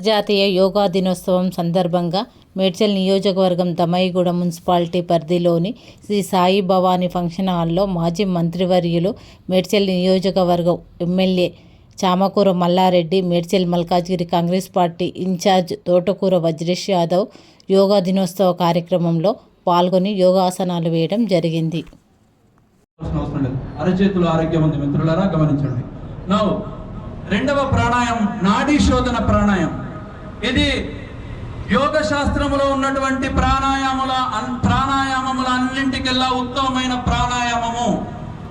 జాతీయ యోగా దినోత్సవం సందర్భంగా మేడ్చల్ నియోజకవర్గం దమయిగూడ మున్సిపాలిటీ పరిధిలోని శ్రీ సాయి భవానీ ఫంక్షన్ హాల్లో మాజీ మంత్రివర్యులు మేడ్చల్ నియోజకవర్గం MLA Chamakura Mallareddy Medchal Malkajgiri Congress party incharge Thotakura Vajresh Yadav yoga దినోత్సవ కార్యక్రమంలో పాల్గొని యోగాసనాలు వేయడం జరిగింది. మిత్రులారా గమనించండి. రెండవ ప్రాణాయం నాడీ శోధన ప్రాణాయం ఇది యోగ శాస్త్రములో ఉన్నటువంటి ప్రాణాయాముల అన్- ప్రాణాయామముల అన్నింటికెల్లా ఉత్తమమైన ప్రాణాయామము.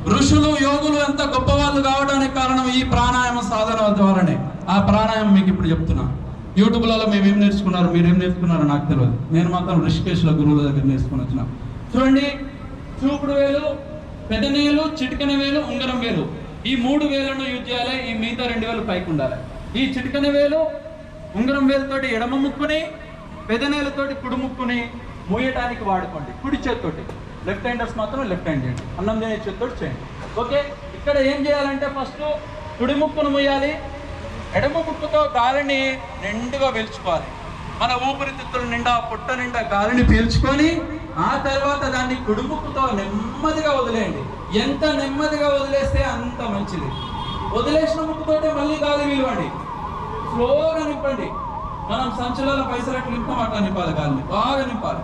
ఋషులు యోగులు ఎంత గొప్పవాళ్ళు కావడానికి కారణం ఈ ప్రాణాయామ సాధన ద్వారానే. ఆ ప్రాణాయామం మీకు ఇప్పుడు చెప్తున్నా. యూట్యూబ్లలో మేము ఏం నేర్చుకున్నారు? మీరు ఏం నేర్చుకున్నారో నాకు తెలియదు నేను మాత్రం ఋషికేశ్ల గురువుల దగ్గర నేర్చుకుని వచ్చిన. చూడండి చూపుడు వేలు పెదనేలు చిటికన వేలు ఉంగరం వేలు. ఈ మూడు వేలను యూజ్ చేయాలి ఈ మిగతా రెండు వేలు పైకి ఉండాలి. ఈ చిటికన వేలు ఉంగరం వేలుతోటి ఎడమ ముక్కుని పెదనేలతోటి కుడి ముక్కుని మూయటానికి వాడుకోండి. కుడి చేతితోటి. లెఫ్ట్ హ్యాండర్స్ మాత్రం లెఫ్ట్ హ్యాండ్ చేయండి. అన్నం తినే చేతితోటి చేయండి. ఓకే? ఇక్కడ ఏం చేయాలంటే ఫస్ట్ కుడి ముక్కును మూయాలి. ఎడమ ముక్కుతో గాలిని నిండుగా పీల్చుకోవాలి. మన ఊపిరితిత్తుల నిండా పుట్ట నిండా గాలిని పీల్చుకొని ఆ తర్వాత దాన్ని కుడుముక్కుతో నెమ్మదిగా వదిలేయండి. ఎంత నెమ్మదిగా వదిలేస్తే అంత మంచిది. వదిలేసిన ముక్కుతోటే మళ్ళీ గాలి విలువండి స్లోగా నింపండి. మనం సంచులలో పైసలకు నింపం అట్లా నింపాలి గాలిని బాగా నింపాలి.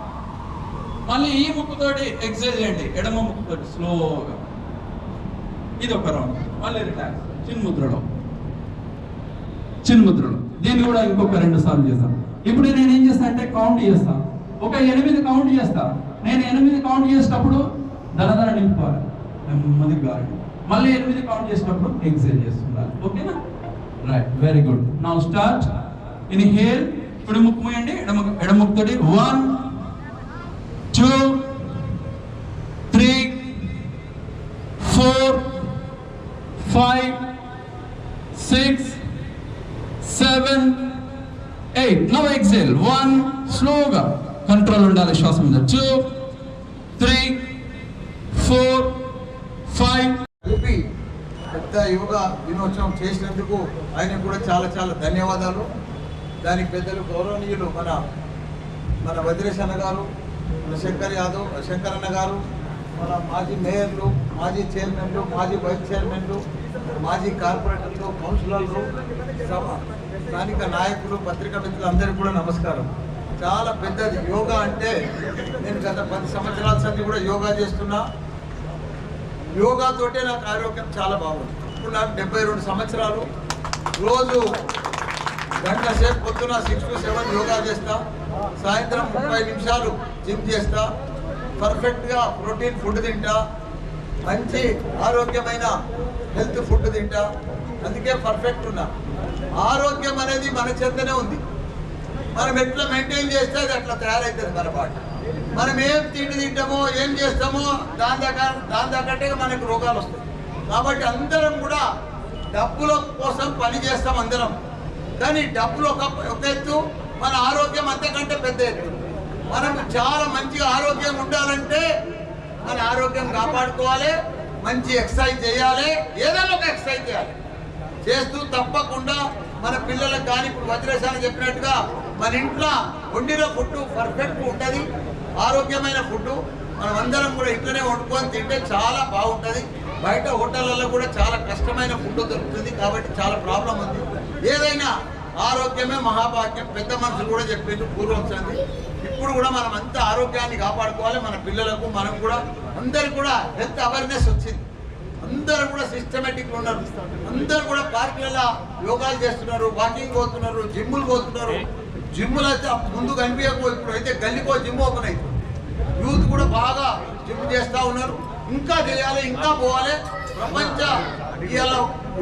మళ్ళీ ఈ ముక్కుతోటి ఎక్సైజ్ చేయండి. ఎడమ ముక్కుతోటి స్లోగా. ఇది ఒక రౌండ్. మళ్ళీ రిలాక్స్. చిన్ముద్రలో చిన్ముద్రలు దీన్ని కూడా ఇంకొక రెండు సార్లు చేస్తాం. ఇప్పుడు నేను ఏం చేస్తా అంటే కౌంట్ చేస్తా. ఒక ఎనిమిది కౌంట్ చేస్తా. నేను ఎనిమిది కౌంట్ చేసేటప్పుడు దనదన నింపుకోవాలి. నెమ్మది గాలి మళ్ళీ ఎనిమిది కౌంట్ చేసినప్పుడు ఎక్సైజ్ చేస్తుండాలి. ఓకేనా? Right very good now start inhale ఇప్పుడు ముక్కు మూయండి. ఎడమ ఎడముక్కుతోటి one two three four five six seven eight no exhale one స్లోగా కంట్రోల్ ఉండాలి శ్వాస మీద. టూ త్రీ ఫోర్ ఫైవ్ కలిపి పెద్ద యోగా దినోత్సవం చేసినందుకు ఆయన కూడా చాలా చాలా ధన్యవాదాలు. దానికి పెద్దలు గౌరవనీయులు మన మన వజ్రేష్ అన్న గారు మన శంకర్ యాదవ్ శంకర్ అన్న గారు మన మాజీ మేయర్లు మాజీ చైర్మన్లు మాజీ వైస్ చైర్మన్లు మాజీ కార్పొరేటర్లు కౌన్సిలర్లు స్థానిక నాయకులు పత్రికా మిత్రులు అందరికీ కూడా నమస్కారం. చాలా పెద్దది యోగా అంటే నేను గత పది సంవత్సరాల సంది కూడా యోగా చేస్తున్నా. యోగా తోటే నాకు ఆరోగ్యం చాలా బాగుంది. ఇప్పుడు డెబ్బై రెండు సంవత్సరాలు. రోజు గంట సేపు పొద్దున సిక్స్ టు సెవెన్ యోగా చేస్తా. సాయంత్రం ముప్పై నిమిషాలు జిమ్ చేస్తా. పర్ఫెక్ట్గా ప్రోటీన్ ఫుడ్ తింటా. మంచి ఆరోగ్యమైన హెల్త్ ఫుడ్ తింటా. అందుకే పర్ఫెక్ట్ ఉన్నా. ఆరోగ్యం అనేది మన చెంతనే ఉంది. మనం ఎట్లా మెయింటైన్ చేస్తే అది అట్లా తయారవుతుంది మన బాడీ. మనం ఏం తిండి తింటామో ఏం చేస్తామో దాని దగ్గర దాని తగ్గట్టే మనకు రోగాలు వస్తాయి. కాబట్టి అందరం కూడా డబ్బుల కోసం పని చేస్తాం అందరం. కానీ డబ్బులు ఒక ఒక ఎత్తు మన ఆరోగ్యం అంతకంటే పెద్ద ఎత్తు. మనకు చాలా మంచిగా ఆరోగ్యం ఉండాలంటే మన ఆరోగ్యం కాపాడుకోవాలి మంచి ఎక్సర్సైజ్ చేయాలి ఏదైనా ఒక ఎక్సర్సైజ్ చేయాలి. చేస్తూ తప్పకుండా మన పిల్లలకు కానీ ఇప్పుడు వజ్రేశాన్ని చెప్పినట్టుగా మన ఇంట్లో వండిన ఫుడ్ పర్ఫెక్ట్ ఉంటుంది ఆరోగ్యమైన ఫుడ్ మనం అందరం కూడా ఇంట్లోనే వండుకొని తింటే చాలా బాగుంటుంది. బయట హోటళ్ళల్లో కూడా చాలా కష్టమైన ఫుడ్ దొరుకుతుంది కాబట్టి చాలా ప్రాబ్లం ఉంది. ఏదైనా ఆరోగ్యమే మహాభాగ్యం పెద్ద మనుషులు కూడా చెప్పేది పూర్వం సంది ఇప్పుడు కూడా మనం అంత ఆరోగ్యాన్ని కాపాడుకోవాలి. మన పిల్లలకు మనం కూడా అందరు కూడా హెల్త్ అవేర్నెస్ వచ్చింది. అందరూ కూడా సిస్టమేటిక్ ఉన్నారు. అందరూ కూడా పార్కులలో యోగాలు చేస్తున్నారు వాకింగ్ పోతున్నారు జిమ్ములు పోతున్నారు. జిమ్ములు అయితే ముందు కనిపించకపో ఇప్పుడు అయితే గల్లిపో జిమ్ ఓపెన్ అవుతుంది యూత్ కూడా బాగా జిమ్ చేస్తూ ఉన్నారు ఇంకా చేయాలి ఇంకా పోవాలి. ప్రపంచ ఇవాళ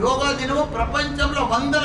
యోగా దినము ప్రపంచంలో వందల